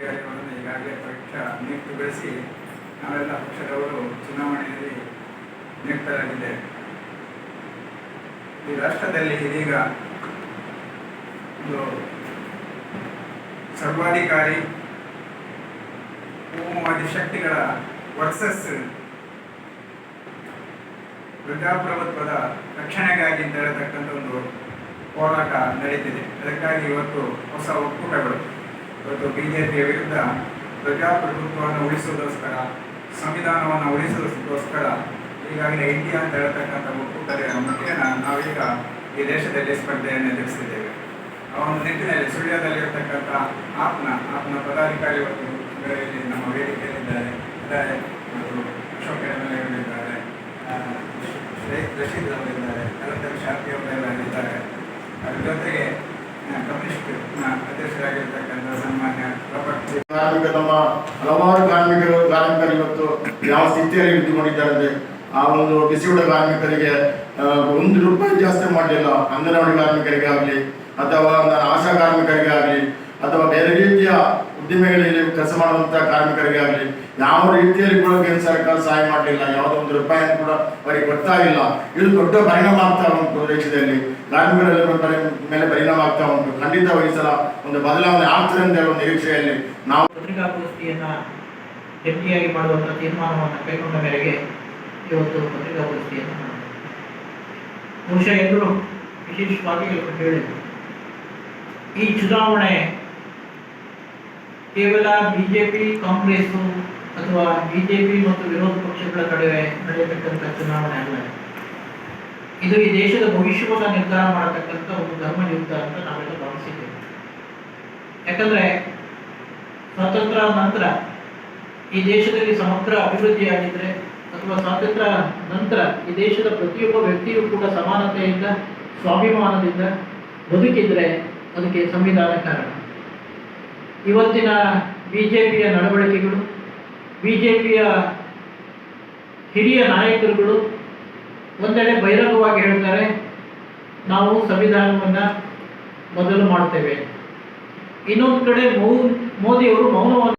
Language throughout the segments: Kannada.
ಈಗಾಗಲೇ ಪಕ್ಷ ನಿಯುಕ್ತಿಗೊಳಿಸಿ ನಾವೆಲ್ಲ ಪಕ್ಷದವರು ಚುನಾವಣೆಯಲ್ಲಿ ನಿಯುಕ್ತರಾಗಿದ್ದೇವೆ ಈ ರಾಷ್ಟ್ರದಲ್ಲಿ ಇದೀಗ ಒಂದು ಸರ್ವಾಧಿಕಾರಿ ಕೋಮುವಾದಿ ಶಕ್ತಿಗಳ ವರ್ಸಸ್ ಪ್ರಜಾಪ್ರಭುತ್ವದ ರಕ್ಷಣೆಗಾಗಿ ಅಂತ ಒಂದು ಹೋರಾಟ ನಡೀತಿದೆ. ಅದಕ್ಕಾಗಿ ಇವತ್ತು ಹೊಸ ಒಕ್ಕೂಟಗಳು ಇವತ್ತು ಬಿಜೆಪಿಯ ವಿರುದ್ಧ ಪ್ರಜಾಪ್ರಭುತ್ವವನ್ನು ಉಳಿಸೋದೋಸ್ಕರ ಸಂವಿಧಾನವನ್ನು ಉಳಿಸೋದಕ್ಕೋಸ್ಕರ ಈಗಾಗಲೇ ಇಂಡಿಯಾ ಅಂತ ಹೇಳ್ತಕ್ಕಂಥ ಒಕ್ಕೂಟದ ಮುಖೇನ ನಾವೀಗ ಈ ದೇಶದಲ್ಲಿ ಸ್ಪರ್ಧೆಯನ್ನು ಎದುರಿಸಿದ್ದೇವೆ. ಆ ಒಂದು ನಿಟ್ಟಿನಲ್ಲಿ ಸುಳ್ಯದಲ್ಲಿರ್ತಕ್ಕಂಥ ಆತ್ಮ ಆಪ್ನ ಪದಾಧಿಕಾರಿ ಇವತ್ತು ಇಲ್ಲಿ ನಮ್ಮ ವೇದಿಕೆಯಲ್ಲಿದ್ದಾರೆ. ಇದ್ದಾರೆ ಮತ್ತು ಅಶೋಕ್ ಹೇಳಿದ್ದಾರೆ ರಶೀದ್ ಅವರಿದ್ದಾರೆ ಶಾಂತಿ ಅವರೆಲ್ಲ ಇದ್ದಾರೆ. ಅದ್ರ ಜೊತೆಗೆ ನಮ್ಮ ಹಲವಾರು ಕಾರ್ಮಿಕರು ಕಾರ್ಮಿಕರು ಇವತ್ತು ಯಾವ ಸ್ಥಿತಿಯಲ್ಲಿ ನಿಂತುಕೊಂಡಿದ್ದಾರೆ. ಆ ಒಂದು ಬಿಸಿಯೂಟ ಕಾರ್ಮಿಕರಿಗೆ ಒಂದು ರೂಪಾಯಿ ಜಾಸ್ತಿ ಮಾಡಲಿಲ್ಲ. ಅಂಗನವಾಡಿ ಕಾರ್ಮಿಕರಿಗೆ ಆಗಲಿ ಅಥವಾ ಆಶಾ ಕಾರ್ಮಿಕರಿಗೆ ಆಗಲಿ ಅಥವಾ ಬೇರೆ ರೀತಿಯ ಉದ್ದಿಮೆಗಳಲ್ಲಿ ಕೆಲಸ ಮಾಡುವಂತಹ ಕಾರ್ಮಿಕರಿಗೆ ಆಗಲಿ ಯಾವ ರೀತಿಯಲ್ಲಿ ಕೂಡ ಕೇಂದ್ರ ಸರ್ಕಾರ ಸಹಾಯ ಮಾಡಲಿಲ್ಲ, ಯಾವುದೋ ಒಂದು ರೂಪಾಯಿ ಕೂಡ ಅವರಿಗೆ ಕೊಡ್ತಾ ಇಲ್ಲ. ಇದು ದೊಡ್ಡ ಪರಿಣಾಮ ಆಗ್ತಾ ಉಂಟು ದೇಶದಲ್ಲಿ. ಕಾರ್ಮಿಕರಲ್ಲಿ ಆಗ್ತಾ ಉಂಟು ಖಂಡಿತವಾಗಿ ಈ ಸಲ ಒಂದು ಬದಲಾವಣೆ ಆಗ್ತದೆ ಅಂತ ಹೇಳುವ ನಿರೀಕ್ಷೆಯಲ್ಲಿ ನಾವು ಪತ್ರಿಕಾಗೋಷ್ಠಿಯನ್ನ ಜಂಟಿಯಾಗಿ ಮಾಡುವಂಥ ತೀರ್ಮಾನವನ್ನು ಕೈಗೊಂಡ ಮೇರೆಗೆ ಇವತ್ತು ಪತ್ರಿಕಾಗೋಷ್ಠಿಯನ್ನು. ಬಹುಶಃ ಎಲ್ಲರೂ ವಿಶೇಷವಾಗಿ ಹೇಳಿದರು ಈ ಚುನಾವಣೆ ಕೇವಲ ಬಿಜೆಪಿ, ಕಾಂಗ್ರೆಸ್ ಅಥವಾ ಬಿಜೆಪಿ ಮತ್ತು ವಿರೋಧ ಪಕ್ಷಗಳ ನಡುವೆ ನಡೆಯತಕ್ಕಂಥ ಚುನಾವಣೆ ಅಲ್ಲ ಇದು ಈ ದೇಶದ ಭವಿಷ್ಯವನ್ನು ನಿರ್ಧಾರ ಮಾಡತಕ್ಕಂಥ ಒಂದು ಧರ್ಮ ನಿರ್ಧಾರ ಅಂತ ನಾವೆಲ್ಲ ಯಾಕಂದ್ರೆ ಸ್ವಾತಂತ್ರ್ಯ ನಂತರ ಈ ದೇಶದಲ್ಲಿ ಸಮಗ್ರ ಅಭಿವೃದ್ಧಿಯಾಗಿದ್ರೆ ಅಥವಾ ಸ್ವಾತಂತ್ರ್ಯ ನಂತರ ಈ ದೇಶದ ಪ್ರತಿಯೊಬ್ಬ ವ್ಯಕ್ತಿಯೂ ಕೂಡ ಸಮಾನತೆಯಿಂದ, ಸ್ವಾಭಿಮಾನದಿಂದ ಬದುಕಿದ್ರೆ ಅದಕ್ಕೆ ಸಂವಿಧಾನ ಕಾರಣ. ಇವತ್ತಿನ ಬಿಜೆಪಿಯ ನಡವಳಿಕೆಗಳು, ಬಿಜೆಪಿಯ ಹಿರಿಯ ನಾಯಕರುಗಳು ಒಂದೆಡೆ ಬಹಿರಂಗವಾಗಿ ಹೇಳ್ತಾರೆ, ನಾವು ಸಂವಿಧಾನವನ್ನು ಮೊದಲು ಮಾಡ್ತೇವೆ. ಇನ್ನೊಂದು ಕಡೆ ಮೌ, ಮೋದಿಯವರು ಮೌನವನ್ನು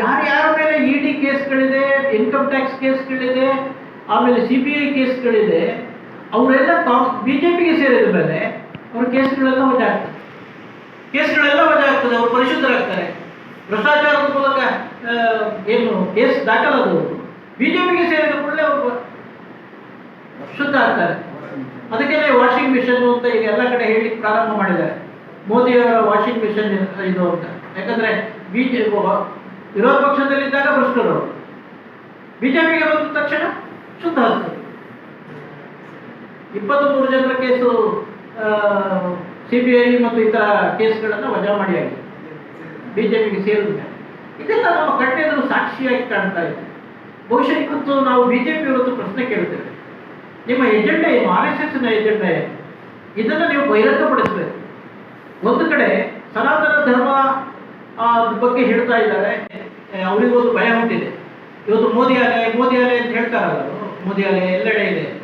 ಯಾರ್ಯಾರ ಮೇಲೆ ಇ ಡಿ ಕೇಸ್ಗಳಿದೆ ಇನ್ಕಮ್ ಟ್ಯಾಕ್ಸ್ ಕೇಸ್ಗಳಿದೆ, ಆಮೇಲೆ ಸಿ ಬಿ ಐ ಕೇಸ್ಗಳಿದೆ, ಅವರೆಲ್ಲ ಬಿ ಜೆ ಸೇರಿದ ಮೇಲೆ ಅವ್ರ ಕೇಸ್ಗಳೆಲ್ಲ ವಜಾ ಆಗ್ತದೆ ಕೇಸ್ಗಳೆಲ್ಲ ವಜಾ ಆಗ್ತದೆ ಅವರು ಪರಿಶುದ್ಧರಾಗ್ತಾರೆ. ಭ್ರಷ್ಟಾಚಾರದ ಮೂಲಕ ಏನು ಕೇಸ್ ದಾಖಲಾದವರು ಬಿ ಜೆ ಪಿಗೆ ಸೇರಿದ ಕೂಡಲೇ ಅವರು ಶುದ್ಧ ಆಗ್ತಾರೆ. ಅದಕ್ಕೆ ವಾಷಿಂಗ್ ಮಿಷನ್ ಅಂತ ಈಗ ಎಲ್ಲ ಕಡೆ ಹೇಳಿ ಪ್ರಾರಂಭ ಮಾಡಿದ್ದಾರೆ. ಮೋದಿಯವರ ವಾಷಿಂಗ್ ಮಿಷನ್ ಇದು ಅಂತ. ಯಾಕಂದ್ರೆ ಬಿಜೆ ವಿರೋಧ ಪಕ್ಷದಲ್ಲಿದ್ದಾಗ ಭ್ರಷ್ಟರು ಬಿಜೆಪಿಗೆ ಬಂದ ತಕ್ಷಣ ಶುದ್ಧ ಇಪ್ಪತ್ತ್ ಮೂರು ಜನರ ಕೇಸು ಸಿ ಬಿ ಐ ಮತ್ತು ಇತರ ಕೇಸ್ಗಳನ್ನು ವಜಾ ಮಾಡಿ ಆಗಿದೆ. ಬಿಜೆಪಿಗೆ ಸೇರಿದ್ದಾರೆ ಇದೆಲ್ಲ ನಮ್ಮ ಕಣ್ಣೆದುರು ಸಾಕ್ಷಿಯಾಗಿ ಕಾಣ್ತಾ ಇದೆ. ಬಹುಶಃ ಇವತ್ತು ನಾವು ಬಿಜೆಪಿ ಇವತ್ತು ಪ್ರಶ್ನೆ ಕೇಳ್ತೇವೆ. ನಿಮ್ಮ ಎಜೆಂಡಾ ಏನು? ಆರ್ ಎಸ್ ಎಸ್ನ ಎಜೆಂಡಾ ಏನು? ಇದನ್ನು ನೀವು ಬಹಿರಂಗಪಡಿಸಬೇಕು. ಒಂದು ಕಡೆ ಸನಾತನ ಧರ್ಮ ಬಗ್ಗೆ ಹೇಳ್ತಾ ಇದ್ದಾರೆ. ಅವರಿಗೆ ಅವರಿಗೊಂದು ಭಯ ಹುಟ್ಟಿದೆ. ಇವತ್ತು ಮೋದಿ ಅಲೆ ಮೋದಿ ಅಲೆ ಅಂತ ಹೇಳ್ತಾರೆ ಅವರು. ಮೋದಿ ಅಲೆ ಎಲ್ಲೆಡೆ ಇದೆ ಅಂತ.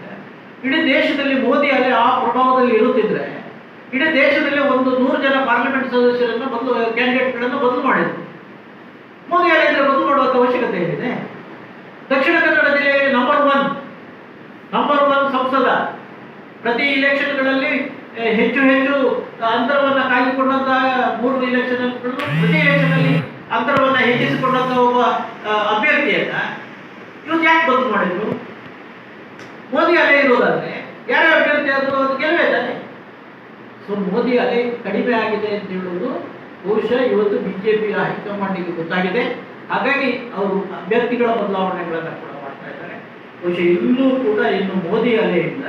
ಇಡೀ ದೇಶದಲ್ಲಿ ಮೋದಿ ಅಲೆ ಆ ಪ್ರಭಾವದಲ್ಲಿ ಇರುತ್ತಿದ್ರೆ, ಇಡೀ ದೇಶದಲ್ಲಿ ಒಂದು ನೂರು ಜನ ಪಾರ್ಲಿಮೆಂಟ್ ಸದಸ್ಯರನ್ನ ಬದಲು ಕ್ಯಾಂಡಿಡೇಟ್ಗಳನ್ನು ಬದಲು ಮಾಡಿದ್ರು. ಮೋದಿ ಅಲೆ ಇದ್ರೆ ಬದಲು ಮಾಡುವಂಥ ಅವಶ್ಯಕತೆ ಏನಿದೆ? ದಕ್ಷಿಣ ಕನ್ನಡ ಜಿಲ್ಲೆಯಲ್ಲಿ ನಂಬರ್ ಒನ್ ನಂಬರ್ ಒನ್ ಸಂಸದ ಪ್ರತಿ ಇಲೆಕ್ಷನ್ಗಳಲ್ಲಿ ಹೆಚ್ಚು ಹೆಚ್ಚು ಅಂತರವನ್ನು ಕಾಯ್ದುಕೊಂಡಂತಹ ಮೂರು ಇಲೆಕ್ಷನ್ ಪ್ರತಿ ಇಲೆಕ್ಷನ್ ಅಲ್ಲಿ ಅಂತರವನ್ನ ಹೆಚ್ಚಿಸಿಕೊಂಡಂತ ಒಬ್ಬ ಅಭ್ಯರ್ಥಿಯನ್ನ ಇವತ್ತು ಯಾಕೆ ಬಂದು ಮಾಡಿದ್ರು? ಮೋದಿ ಅಲೆ ಇರುವುದಾದ್ರೆ ಯಾರೇ ಅಭ್ಯರ್ಥಿ ಆದರೂ ಅದು ಕೆಲವೇ ತಾನೆ ಸೊ ಮೋದಿ ಅಲೆ ಕಡಿಮೆ ಆಗಿದೆ ಅಂತ ಹೇಳುವುದು ಬಹುಶಃ ಇವತ್ತು ಬಿಜೆಪಿಯ ಹೈಕಮಾಂಡಿಗೆ ಗೊತ್ತಾಗಿದೆ. ಹಾಗಾಗಿ ಅವರು ಅಭ್ಯರ್ಥಿಗಳ ಬದಲಾವಣೆಗಳನ್ನು ಕೂಡ ಮಾಡ್ತಾ ಇದ್ದಾರೆ. ಬಹುಶಃ ಇಲ್ಲೂ ಕೂಡ ಇನ್ನು ಮೋದಿ ಅಲೆಯಿಂದ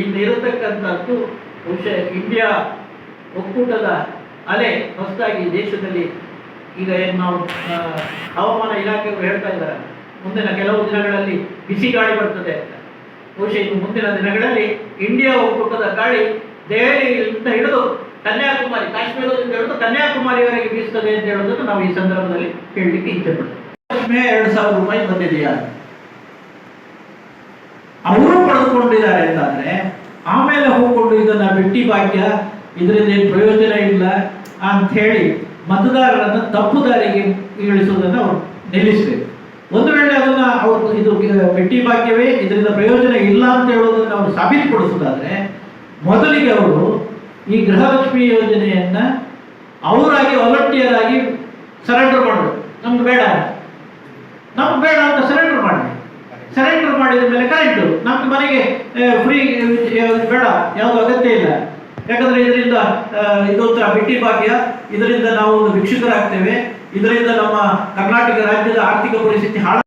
ಇನ್ನು ಇರತಕ್ಕಂಥದ್ದು ಬಹುಶಃ ಇಂಡಿಯಾ ಒಕ್ಕೂಟದ ಅಲೆ ಹೊಸದಾಗಿ ದೇಶದಲ್ಲಿ ಈಗ ಏನು ನಾವು ಹವಾಮಾನ ಇಲಾಖೆಯವರು ಹೇಳ್ತಾ ಇದ್ದಾರೆ. ಮುಂದಿನ ಕೆಲವು ದಿನಗಳಲ್ಲಿ ಬಿಸಿ ಗಾಳಿ ಬರ್ತದೆ ಅಂತ. ಬಹುಶಃ ಇನ್ನು ಮುಂದಿನ ದಿನಗಳಲ್ಲಿ ಇಂಡಿಯಾ ಒಕ್ಕೂಟದ ಗಾಳಿ ದೆಹಲಿಯಿಂದ ಹಿಡಿದು ಕನ್ಯಾಕುಮಾರಿ, ಕಾಶ್ಮೀರದಿಂದ ಹಿಡಿದು ಕನ್ಯಾಕುಮಾರಿವರೆಗೆ ಬೀಸ್ತದೆ ಅಂತ ಹೇಳೋದನ್ನು ನಾವು ಈ ಸಂದರ್ಭದಲ್ಲಿ ಹೇಳಲಿಕ್ಕೆ ಇಚ್ಛೆ ಪಡ್ತೇವೆ. ಎರಡು ಸಾವಿರ ರೂಪಾಯಿ ಬಂದಿದೆಯಾ? ಅವರು ಪಡೆದುಕೊಂಡಿದ್ದಾರೆ ಅಂತಂದ್ರೆ ಆಮೇಲೆ ಹೋಗ್ಕೊಂಡು ಇದನ್ನ ಬಿಟ್ಟಿ ಭಾಗ್ಯ ಇದರಿಂದ ಏನು ಪ್ರಯೋಜನ ಇಲ್ಲ ಅಂತ ಹೇಳಿ ಮತದಾರರನ್ನು ತಪ್ಪು ದಾರಿಗೆ ನಿಲ್ಲಿಸಬೇಕು. ಒಂದು ವೇಳೆ ಅದನ್ನ ಅವರು ಇದು ಬೆಟ್ಟಿ ಭಾಗ್ಯವೇ, ಇದರಿಂದ ಪ್ರಯೋಜನ ಇಲ್ಲ ಅಂತ ಹೇಳೋದನ್ನು ಅವರು ಸಾಬೀತುಪಡಿಸೋದಾದ್ರೆ, ಮೊದಲಿಗೆ ಅವರು ಈ ಗೃಹಲಕ್ಷ್ಮಿ ಯೋಜನೆಯನ್ನ ಅವರಾಗಿ ವಾಲಂಟಿಯರ್ ಆಗಿ ಸರೆಂಡರ್ ಮಾಡಬೇಕು. ನಮ್ಗೆ ಬೇಡ ನಮ್ಗೆ ಬೇಡ ಅಂತ ಸರೆಂಡರ್ ಮಾಡಿ ಸರೆಂಡರ್ ಮಾಡಿದ ಮೇಲೆ ಕರೆಂಟು ನಮ್ಗೆ ಮನೆಗೆ ಫ್ರೀ ಬೇಡ, ಯಾವುದು ಅಗತ್ಯ ಇಲ್ಲ. ಯಾಕಂದ್ರೆ ಇದರಿಂದ ಇದೊಂಥರ ಬಿಟ್ಟಿ ಭಾಗ್ಯ. ಇದರಿಂದ ನಾವು ಒಂದು ಭಿಕ್ಷುಕರಾಗ್ತೇವೆ. ಇದರಿಂದ ನಮ್ಮ ಕರ್ನಾಟಕ ರಾಜ್ಯದ ಆರ್ಥಿಕ ಪರಿಸ್ಥಿತಿ ಹಾಳ